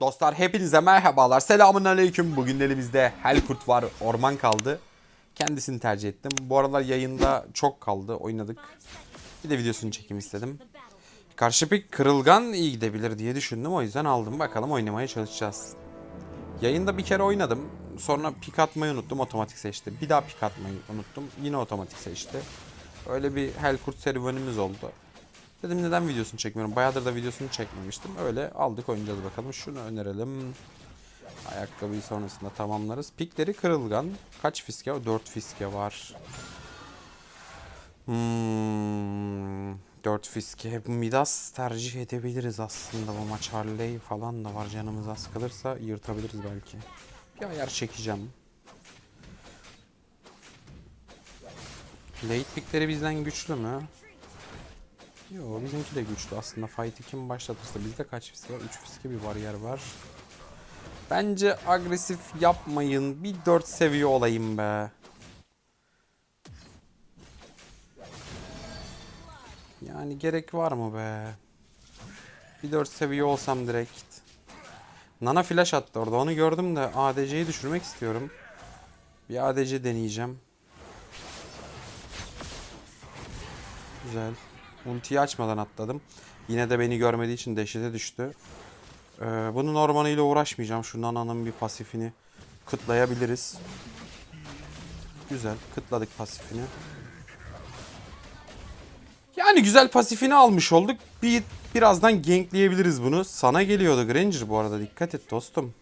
Dostlar hepinize merhabalar. Selamun aleyküm. Bugün elimizde Helkurt var. Orman kaldı. Kendisini tercih ettim. Bu aralar yayında çok kaldı. Oynadık. Bir de videosunu çekeyim istedim. Karşı pik kırılgan iyi gidebilir diye düşündüm. O yüzden aldım. Bakalım oynamaya çalışacağız. Yayında bir kere oynadım. Sonra pik atmayı unuttum. Otomatik seçti. Bir daha pik atmayı unuttum. Yine otomatik seçti. Öyle bir Helkurt serüvenimiz oldu. Dedim neden videosunu çekmiyorum. Bayağıdır da videosunu çekmemiştim. Öyle aldık oynayacağız bakalım. Şunu önerelim. Ayakkabıyı sonrasında tamamlarız. Pikleri kırılgan. Kaç fiske? 4 fiske var. Hmm, 4 fiske. Midas tercih edebiliriz aslında bu maç. Harley falan da var. Canımız az kalırsa yırtabiliriz belki. Bir ayar çekeceğim. Late pickleri bizden güçlü mü? Yo bizimki de güçlü aslında. Fight'i kim başlatırsa bizde kaç fiske var? 3 fiske bir bariyer var. Bence agresif yapmayın. Bir 4 seviye olayım be. Yani gerek var mı be? Bir 4 seviye olsam direkt. Nana flash attı orada. Onu gördüm de ADC'yi düşürmek istiyorum. Bir ADC deneyeceğim. Güzel. Ultiyi açmadan atladım. Yine de beni görmediği için dehşete düştü. Ee, bunun ormanıyla uğraşmayacağım. Şu Nana'nın bir pasifini kıtlayabiliriz. Güzel. Kıtladık pasifini. Yani güzel pasifini almış olduk. Bir birazdan gankleyebiliriz bunu. Sana geliyordu Granger bu arada. Dikkat et dostum.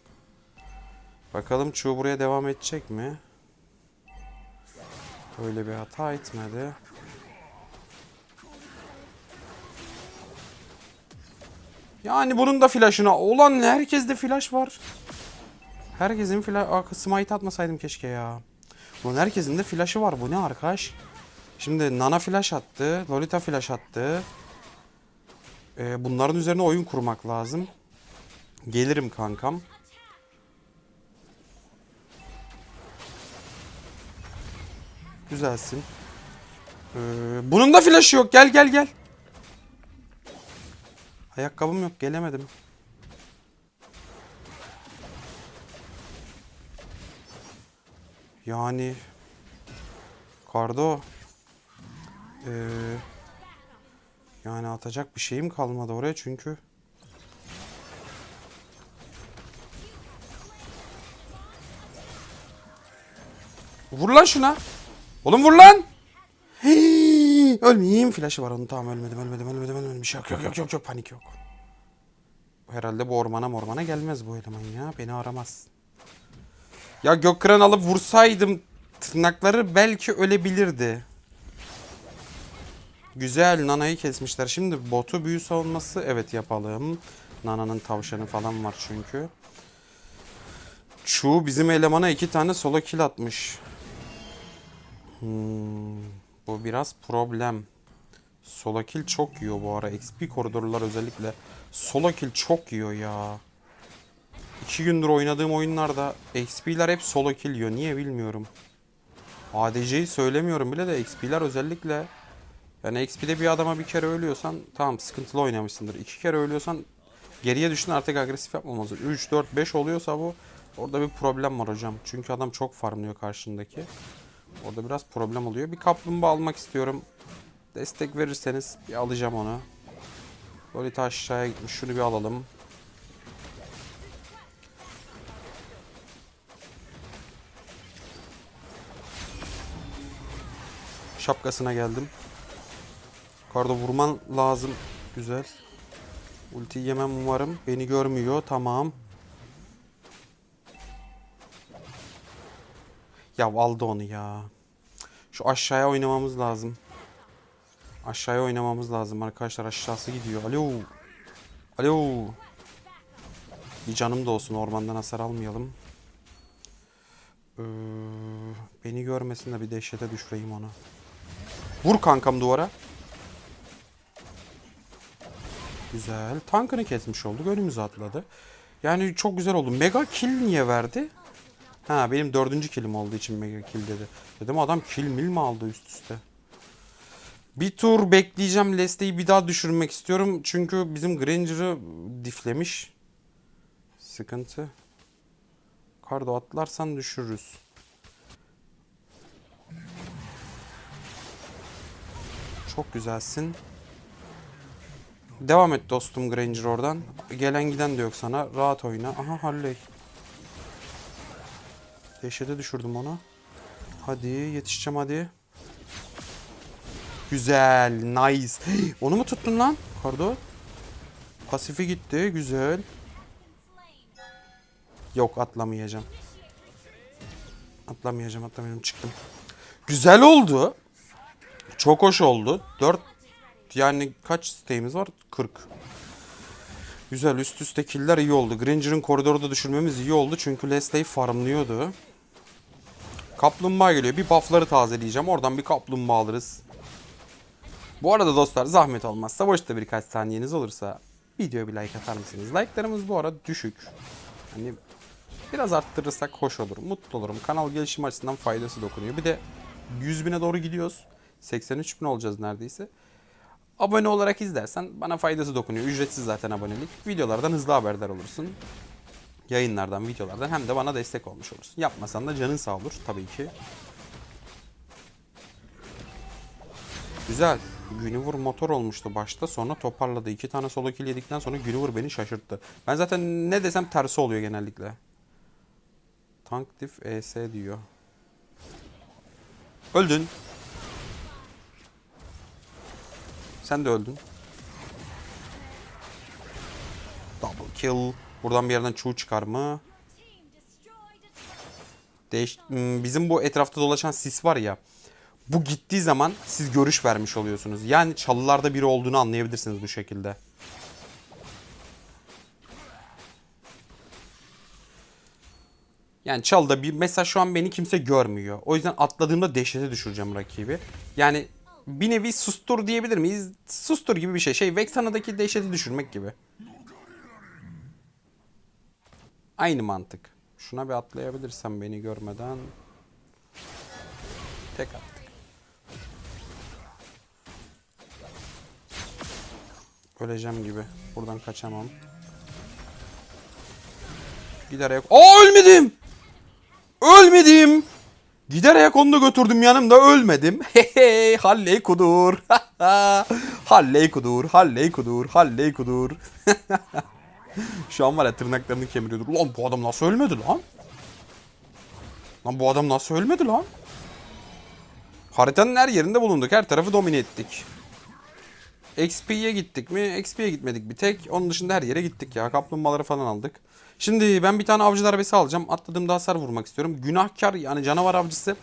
Bakalım Chu buraya devam edecek mi? Öyle bir hata etmedi. Yani bunun da flash'ına. Ulan herkeste flash var. Herkesin flash... Aa, smite atmasaydım keşke ya. Ulan herkesin de flash'ı var. Bu ne arkadaş? Şimdi Nana flash attı. Lolita flash attı. Ee, bunların üzerine oyun kurmak lazım. Gelirim kankam. Güzelsin. Ee, bunun da flash'ı yok. Gel gel gel. Ayakkabım yok gelemedim. Yani Kardo ee, yani atacak bir şeyim kalmadı oraya çünkü Vur lan şuna. Oğlum vur lan. Hii, ölmeyeyim. Flash'ı var onun. Tamam ölmedim ölmedim ölmedim ölmedim. Bir şey yok yok yok yok, yok panik yok. Herhalde bu ormana mormana gelmez bu eleman ya. Beni aramaz. Ya Gökkıran alıp vursaydım tırnakları belki ölebilirdi. Güzel Nana'yı kesmişler. Şimdi botu büyü savunması evet yapalım. Nana'nın tavşanı falan var çünkü. Chu bizim elemana iki tane solo kill atmış. Hmm, bu biraz problem. Solo kill çok yiyor bu ara. XP koridorlar özellikle. Solo kill çok yiyor ya. İki gündür oynadığım oyunlarda XP'ler hep solo kill yiyor. Niye bilmiyorum. ADC'yi söylemiyorum bile de XP'ler özellikle yani XP'de bir adama bir kere ölüyorsan tamam sıkıntılı oynamışsındır. İki kere ölüyorsan geriye düşün artık agresif yapmamalısın. 3, 4, 5 oluyorsa bu orada bir problem var hocam. Çünkü adam çok farmlıyor karşındaki. Orada biraz problem oluyor. Bir kaplumbağa almak istiyorum. Destek verirseniz bir alacağım onu. Lolita aşağıya gitmiş. Şunu bir alalım. Şapkasına geldim. Karda vurman lazım. Güzel. Ulti yemem umarım. Beni görmüyor. Tamam. Ya aldı onu ya. Şu aşağıya oynamamız lazım. Aşağıya oynamamız lazım arkadaşlar. Aşağısı gidiyor. Alo. Alo. Bir canım da olsun. Ormandan hasar almayalım. Ee, beni görmesin de bir dehşete düşüreyim onu. Vur kankam duvara. Güzel. Tankını kesmiş olduk. Önümüze atladı. Yani çok güzel oldu. Mega kill niye verdi? Ha benim dördüncü killim olduğu için mega kill dedi. Dedim adam kill mil mi aldı üst üste? Bir tur bekleyeceğim. Leste'yi bir daha düşürmek istiyorum. Çünkü bizim Granger'ı diflemiş. sıkıntı. Kardo atlarsan düşürürüz. Çok güzelsin. Devam et dostum Granger oradan. Gelen giden de yok sana. Rahat oyna. Aha Halley. Dehşete düşürdüm onu. Hadi yetişeceğim hadi. Güzel. Nice. Onu mu tuttun lan? Kardo. Pasifi gitti. Güzel. Yok atlamayacağım. Atlamayacağım atlamayacağım çıktım. Güzel oldu. Çok hoş oldu. 4 yani kaç siteğimiz var? 40. Güzel üst üste killer iyi oldu. Granger'ın koridoru da düşürmemiz iyi oldu. Çünkü Leslie farmlıyordu. Kaplumbağa geliyor. Bir buffları tazeleyeceğim. Oradan bir kaplumbağa alırız. Bu arada dostlar zahmet olmazsa boşta birkaç saniyeniz olursa videoya bir like atar mısınız? Like'larımız bu ara düşük. Hani biraz arttırırsak hoş olur. Mutlu olurum. Kanal gelişim açısından faydası dokunuyor. Bir de 100 bine doğru gidiyoruz. 83 bin olacağız neredeyse. Abone olarak izlersen bana faydası dokunuyor. Ücretsiz zaten abonelik. Videolardan hızlı haberdar olursun. Yayınlardan, videolardan hem de bana destek olmuş olursun. Yapmasan da canın sağ olur tabii ki. Güzel. Günivur motor olmuştu başta sonra toparladı. İki tane solo kill yedikten sonra Günivur beni şaşırttı. Ben zaten ne desem tersi oluyor genellikle. Tank diff ES diyor. Öldün. Sen de öldün. Double kill. Buradan bir yerden çuğ çıkar mı? Değiş Hmm, bizim bu etrafta dolaşan sis var ya. Bu gittiği zaman siz görüş vermiş oluyorsunuz. Yani çalılarda biri olduğunu anlayabilirsiniz bu şekilde. Yani çalda bir mesela şu an beni kimse görmüyor. O yüzden atladığımda dehşete düşüreceğim rakibi. Yani bir nevi sustur diyebilir miyiz? Sustur gibi bir şey. Şey Vexana'daki dehşeti düşürmek gibi. Aynı mantık. Şuna bir atlayabilirsem beni görmeden. Tek attık. Öleceğim gibi. Buradan kaçamam. Giderek... Aa ölmedim! Ölmedim! Giderek onu da götürdüm yanımda ölmedim. Hehe halley kudur. halley kudur, halley kudur, halley kudur. Şu an var ya tırnaklarını kemiriyordur. Lan bu adam nasıl ölmedi lan? Lan bu adam nasıl ölmedi lan? Haritanın her yerinde bulunduk. Her tarafı domine ettik. XP'ye gittik mi? XP'ye gitmedik bir tek. Onun dışında her yere gittik ya. Kaplumbağaları falan aldık. Şimdi ben bir tane avcı darbesi alacağım. Atladığımda hasar vurmak istiyorum. Günahkar yani canavar avcısı.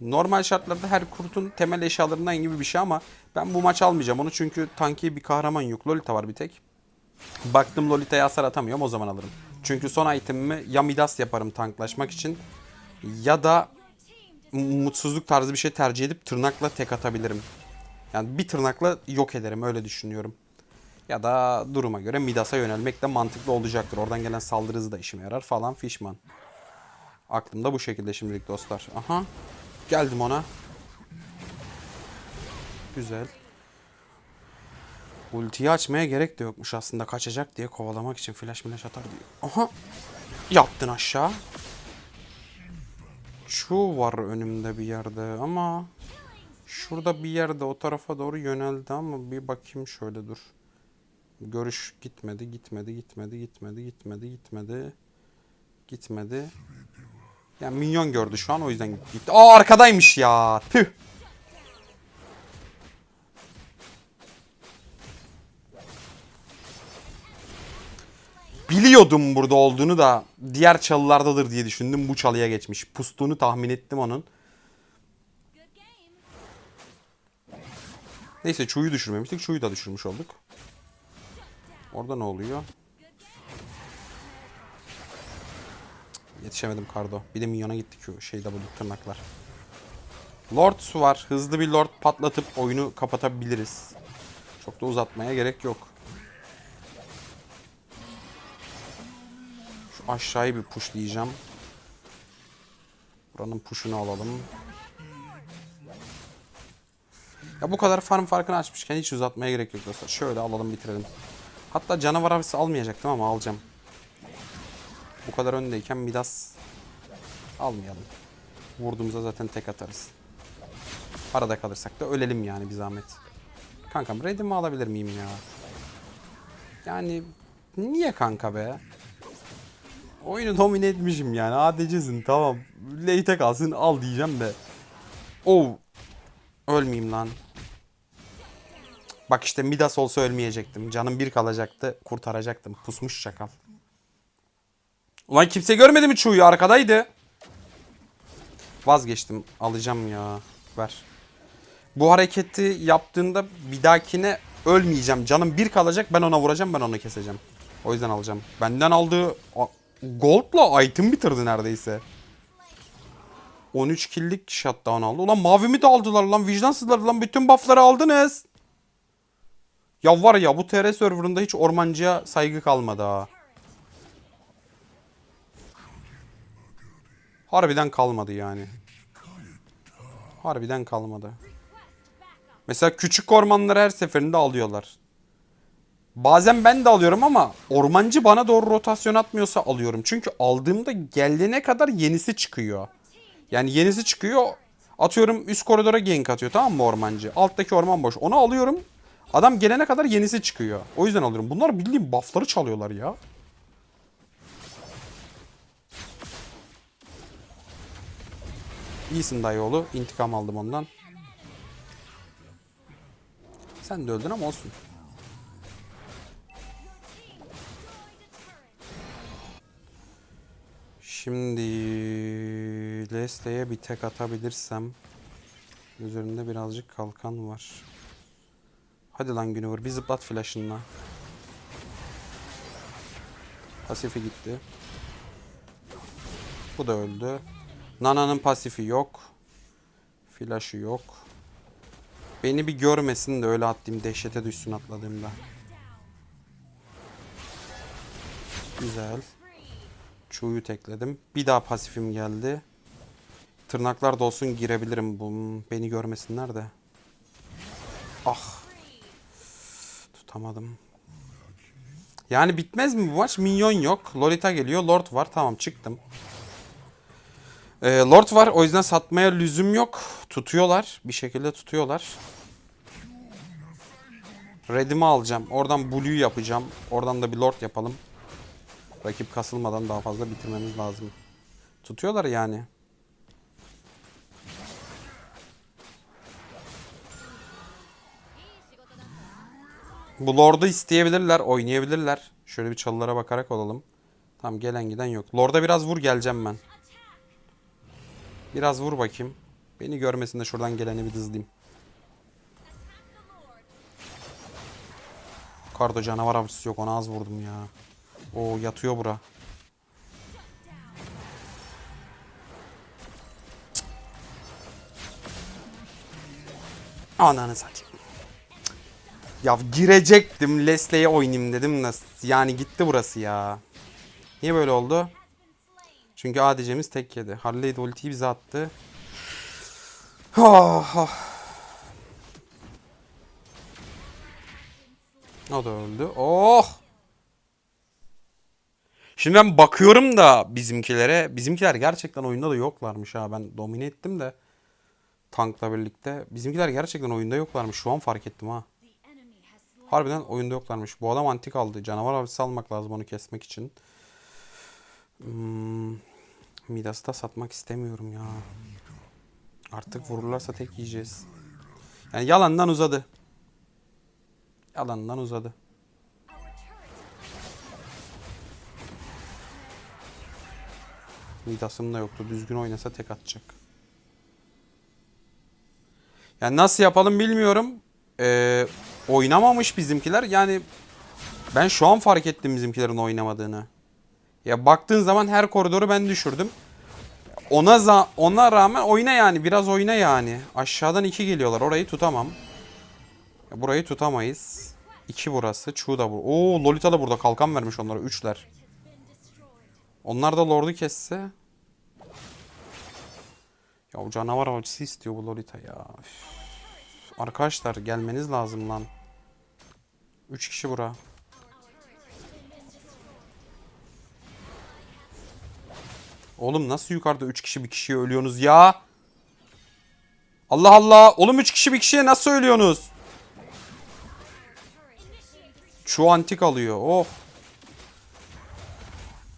Normal şartlarda her kurtun temel eşyalarından gibi bir şey ama ben bu maç almayacağım onu çünkü tanki bir kahraman yok. Lolita var bir tek. Baktım Lolita'ya hasar atamıyorum o zaman alırım. Çünkü son itemimi ya Midas yaparım tanklaşmak için ya da mutsuzluk tarzı bir şey tercih edip tırnakla tek atabilirim. Yani bir tırnakla yok ederim öyle düşünüyorum. Ya da duruma göre Midas'a yönelmek de mantıklı olacaktır. Oradan gelen saldırı da işime yarar falan fişman. Aklımda bu şekilde şimdilik dostlar. Aha. Geldim ona. Güzel. Ultiyi açmaya gerek de yokmuş aslında. Kaçacak diye kovalamak için flash flash atar diyor. Aha. Yaptın aşağı. Şu var önümde bir yerde ama şurada bir yerde o tarafa doğru yöneldi ama bir bakayım şöyle dur. Görüş gitmedi, gitmedi, gitmedi, gitmedi, gitmedi, gitmedi. Gitmedi. Yani minyon gördü şu an o yüzden gitti. Aa arkadaymış ya. Tüh. Biliyordum burada olduğunu da diğer çalılardadır diye düşündüm. Bu çalıya geçmiş. Pustuğunu tahmin ettim onun. Neyse çuyu düşürmemiştik. Çuyu da düşürmüş olduk. Orada ne oluyor? Yetişemedim Kardo. Bir de minyona gittik şu şeyde bu tırnaklar. Lord var. Hızlı bir Lord patlatıp oyunu kapatabiliriz. Çok da uzatmaya gerek yok. Şu aşağıyı bir pushlayacağım. Buranın push'unu alalım. Ya bu kadar farm farkını açmışken hiç uzatmaya gerek yok dostlar. Şöyle alalım bitirelim. Hatta canavar avcısı almayacaktım ama alacağım. Bu kadar öndeyken Midas almayalım. Vurduğumuzda zaten tek atarız. Arada kalırsak da ölelim yani bir zahmet. Kankam redimi alabilir miyim ya? Yani niye kanka be? Oyunu domine etmişim yani. ADC'sin tamam. Late'e kalsın al diyeceğim de. Oh. Ölmeyeyim lan. Bak işte Midas olsa ölmeyecektim. Canım bir kalacaktı. Kurtaracaktım. Pusmuş çakal. Ulan kimse görmedi mi Chu'yu? Arkadaydı. Vazgeçtim. Alacağım ya. Ver. Bu hareketi yaptığında bir dahakine ölmeyeceğim. Canım bir kalacak. Ben ona vuracağım. Ben onu keseceğim. O yüzden alacağım. Benden aldığı gold'la item bitirdi neredeyse. 13 kill'lik shutdown aldı. Ulan mavimi de aldılar lan. Vicdansızlar lan. Bütün buff'ları aldınız. Ya var ya bu TR serverında hiç ormancıya saygı kalmadı ha. Harbiden kalmadı yani. Harbiden kalmadı. Mesela küçük ormanları her seferinde alıyorlar. Bazen ben de alıyorum ama ormancı bana doğru rotasyon atmıyorsa alıyorum. Çünkü aldığımda gelene kadar yenisi çıkıyor. Yani yenisi çıkıyor. Atıyorum üst koridora gank atıyor tamam mı ormancı? Alttaki orman boş. Onu alıyorum. Adam gelene kadar yenisi çıkıyor. O yüzden alıyorum. Bunlar bildiğin buffları çalıyorlar ya. İyisin dayıoğlu. İntikam aldım ondan. Sen de öldün ama olsun. Şimdi Leslie'ye bir tek atabilirsem üzerinde birazcık kalkan var. Hadi lan Günüvür bir zıplat flash'ınla. Pasifi gitti. Bu da öldü. Nana'nın pasifi yok. Flash'ı yok. Beni bir görmesin de öyle attığım dehşete düşsün atladığımda. Güzel. Çuğ'yu tekledim. Bir daha pasifim geldi. Tırnaklar da olsun girebilirim. Beni görmesinler de. Ah. Tutamadım. Yani bitmez mi bu maç? Minyon yok. Lolita geliyor. Lord var. Tamam çıktım. Ee, Lord var. O yüzden satmaya lüzum yok. Tutuyorlar. Bir şekilde tutuyorlar. Redimi alacağım. Oradan Blue'yu yapacağım. Oradan da bir Lord yapalım. Rakip kasılmadan daha fazla bitirmemiz lazım. Tutuyorlar yani. Bu Lord'u isteyebilirler, oynayabilirler. Şöyle bir çalılara bakarak olalım. Tamam gelen giden yok. Lord'a biraz vur geleceğim ben. Biraz vur bakayım. Beni görmesin de şuradan geleni bir dızlayayım. Kardo canavar avcısı yok ona az vurdum ya. O yatıyor bura. Ananı satayım. Ya girecektim Leslie'ye oynayayım dedim de yani gitti burası ya. Niye böyle oldu? Çünkü ADC'miz tek yedi. Harley de ultiyi bize attı. Ah, ah. O da öldü. Oh! Şimdi ben bakıyorum da bizimkilere. Bizimkiler gerçekten oyunda da yoklarmış ha. Ben domine ettim de tankla birlikte. Bizimkiler gerçekten oyunda yoklarmış. Şu an fark ettim ha. Harbiden oyunda yoklarmış. Bu adam antik aldı. Canavar avcısı almak lazım onu kesmek için. Hmm, Midas'ı da satmak istemiyorum ya. Artık vururlarsa tek yiyeceğiz. Yani yalandan uzadı. Yalandan uzadı. Midas'ım da yoktu. Düzgün oynasa tek atacak. Yani nasıl yapalım bilmiyorum. Ee, oynamamış bizimkiler. Yani ben şu an fark ettim bizimkilerin oynamadığını. Ya baktığın zaman her koridoru ben düşürdüm. Ona za ona rağmen oyna yani. Biraz oyna yani. Aşağıdan iki geliyorlar. Orayı tutamam. Burayı tutamayız. İki burası. Chu da bu. Oo Lolita da burada. Kalkan vermiş onlara. Üçler. Onlar da Lord'u kesse. Ya o canavar avcısı istiyor bu Lolita ya. Üf. Arkadaşlar gelmeniz lazım lan. Üç kişi bura. Oğlum nasıl yukarıda 3 kişi bir kişiye ölüyorsunuz ya? Allah Allah. Oğlum 3 kişi bir kişiye nasıl ölüyorsunuz? Şu antik alıyor. Oh.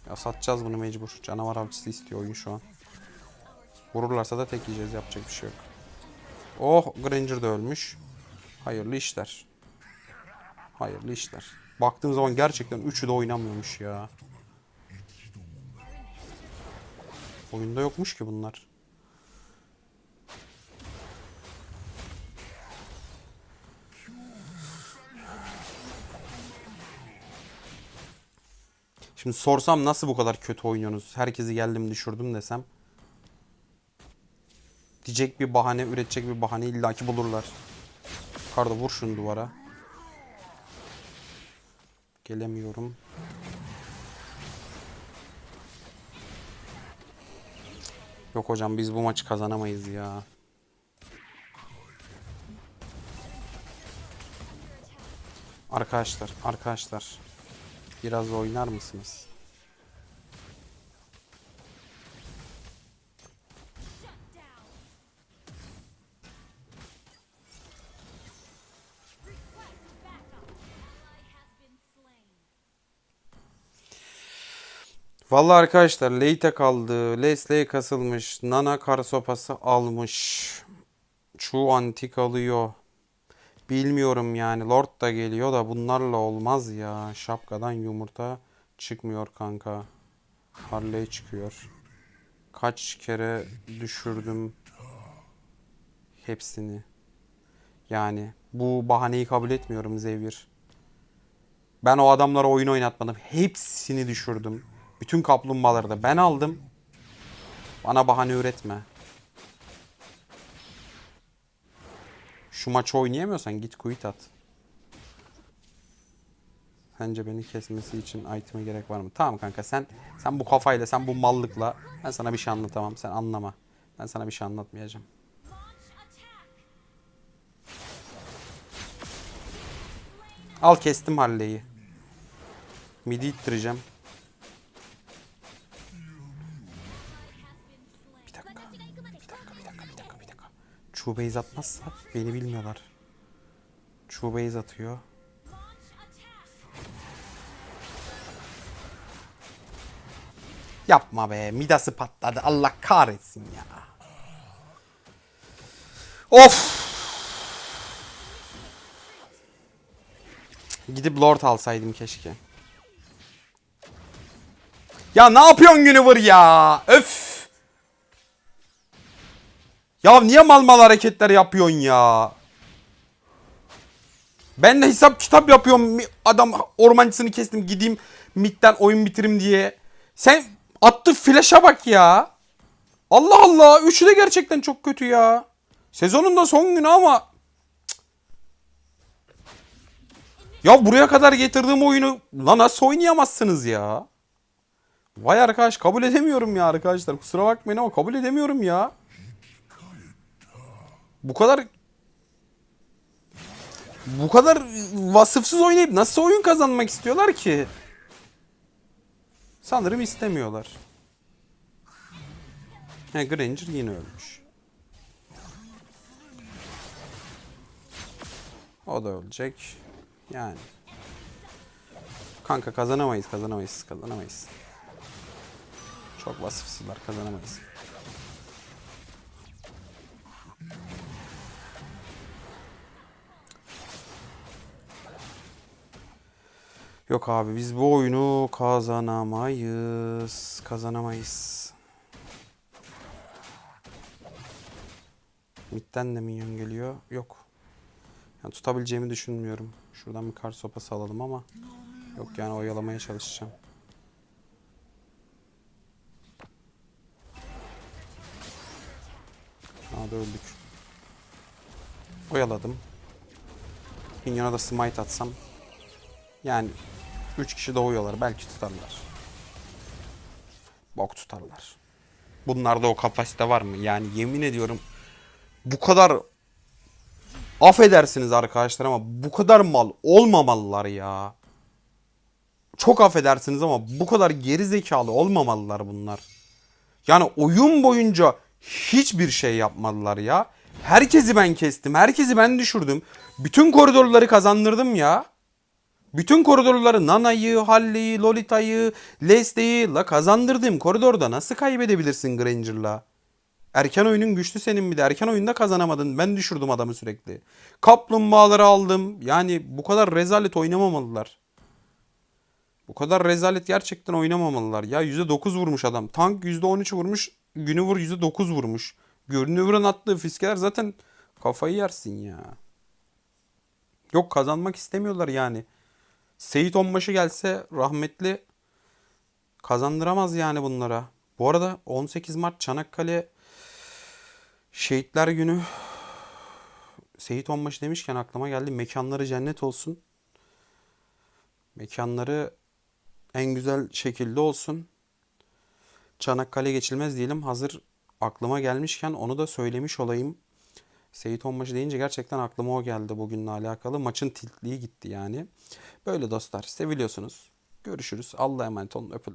Ya satacağız bunu mecbur. Canavar avcısı istiyor oyun şu an. Vururlarsa da tek yiyeceğiz. Yapacak bir şey yok. Oh Granger de ölmüş. Hayırlı işler. Hayırlı işler. Baktığım zaman gerçekten üçü de oynamıyormuş ya. Oyunda yokmuş ki bunlar. Şimdi sorsam nasıl bu kadar kötü oynuyorsunuz? Herkesi geldim düşürdüm desem. Diyecek bir bahane, üretecek bir bahane illaki bulurlar. Karda vur şunu duvara. Gelemiyorum. Yok hocam biz bu maçı kazanamayız ya. Arkadaşlar, arkadaşlar. Biraz oynar mısınız? Vallahi arkadaşlar late kaldı. Leslie kasılmış. Nana kar sopası almış. Şu antik alıyor. Bilmiyorum yani. Lord da geliyor da bunlarla olmaz ya. Şapkadan yumurta çıkmıyor kanka. Harley çıkıyor. Kaç kere düşürdüm hepsini. Yani bu bahaneyi kabul etmiyorum Zevir. Ben o adamlara oyun oynatmadım. Hepsini düşürdüm. Bütün kaplumbağaları da ben aldım. Bana bahane üretme. Şu maçı oynayamıyorsan git quit at. Sence beni kesmesi için item'e gerek var mı? Tamam kanka sen sen bu kafayla sen bu mallıkla ben sana bir şey anlatamam. Sen anlama. Ben sana bir şey anlatmayacağım. Al kestim Halley'i. Midi ittireceğim. Çubeyiz atmazsa beni bilmiyorlar. Çubeyiz atıyor. Yapma be. Midası patladı. Allah kahretsin ya. Of. Gidip Lord alsaydım keşke. Ya ne yapıyorsun Univer ya? Öf. Ya niye mal mal hareketler yapıyorsun ya? Ben de hesap kitap yapıyorum. Adam ormancısını kestim gideyim midden oyun bitirim diye. Sen attı flash'a bak ya. Allah Allah. Üçü de gerçekten çok kötü ya. Sezonun da son günü ama. Ya buraya kadar getirdiğim oyunu lan nasıl oynayamazsınız ya? Vay arkadaş kabul edemiyorum ya arkadaşlar. Kusura bakmayın ama kabul edemiyorum ya. Bu kadar bu kadar vasıfsız oynayıp nasıl oyun kazanmak istiyorlar ki? Sanırım istemiyorlar. He, Granger yine ölmüş. O da ölecek. Yani. Kanka kazanamayız, kazanamayız, kazanamayız. Çok vasıfsızlar, kazanamayız. Yok abi biz bu oyunu kazanamayız. Kazanamayız. Mid'den de minyon geliyor. Yok. Yani tutabileceğimi düşünmüyorum. Şuradan bir kar sopası alalım ama yok yani oyalamaya çalışacağım. Aa öldük. Oyaladım. Minyona da smite atsam yani 3 kişi doğuyorlar. Belki tutarlar. Bok tutarlar. Bunlarda o kapasite var mı? Yani yemin ediyorum bu kadar affedersiniz arkadaşlar ama bu kadar mal olmamalılar ya. Çok affedersiniz ama bu kadar geri zekalı olmamalılar bunlar. Yani oyun boyunca hiçbir şey yapmadılar ya. Herkesi ben kestim. Herkesi ben düşürdüm. Bütün koridorları kazandırdım ya. Bütün koridorları Nana'yı, Halle'yi, Lolita'yı, Leslie'yi la kazandırdım. Koridorda nasıl kaybedebilirsin Granger'la? Erken oyunun güçlü senin bir de. Erken oyunda kazanamadın. Ben düşürdüm adamı sürekli. Kaplumbağaları aldım. Yani bu kadar rezalet oynamamalılar. Bu kadar rezalet gerçekten oynamamalılar. Ya %9 vurmuş adam. Tank %13 vurmuş. Günüvur %9 vurmuş. Görünüvür'ün attığı fiskeler zaten kafayı yersin ya. Yok kazanmak istemiyorlar yani. Seyit Onbaşı gelse rahmetli kazandıramaz yani bunlara. Bu arada 18 Mart Çanakkale Şehitler Günü Seyit Onbaşı demişken aklıma geldi. Mekanları cennet olsun. Mekanları en güzel şekilde olsun. Çanakkale geçilmez diyelim. Hazır aklıma gelmişken onu da söylemiş olayım. Seyit Onbaşı deyince gerçekten aklıma o geldi bugünle alakalı. Maçın tiltliği gitti yani. Böyle dostlar seviliyorsunuz. Görüşürüz. Allah'a emanet olun. Öpüldük.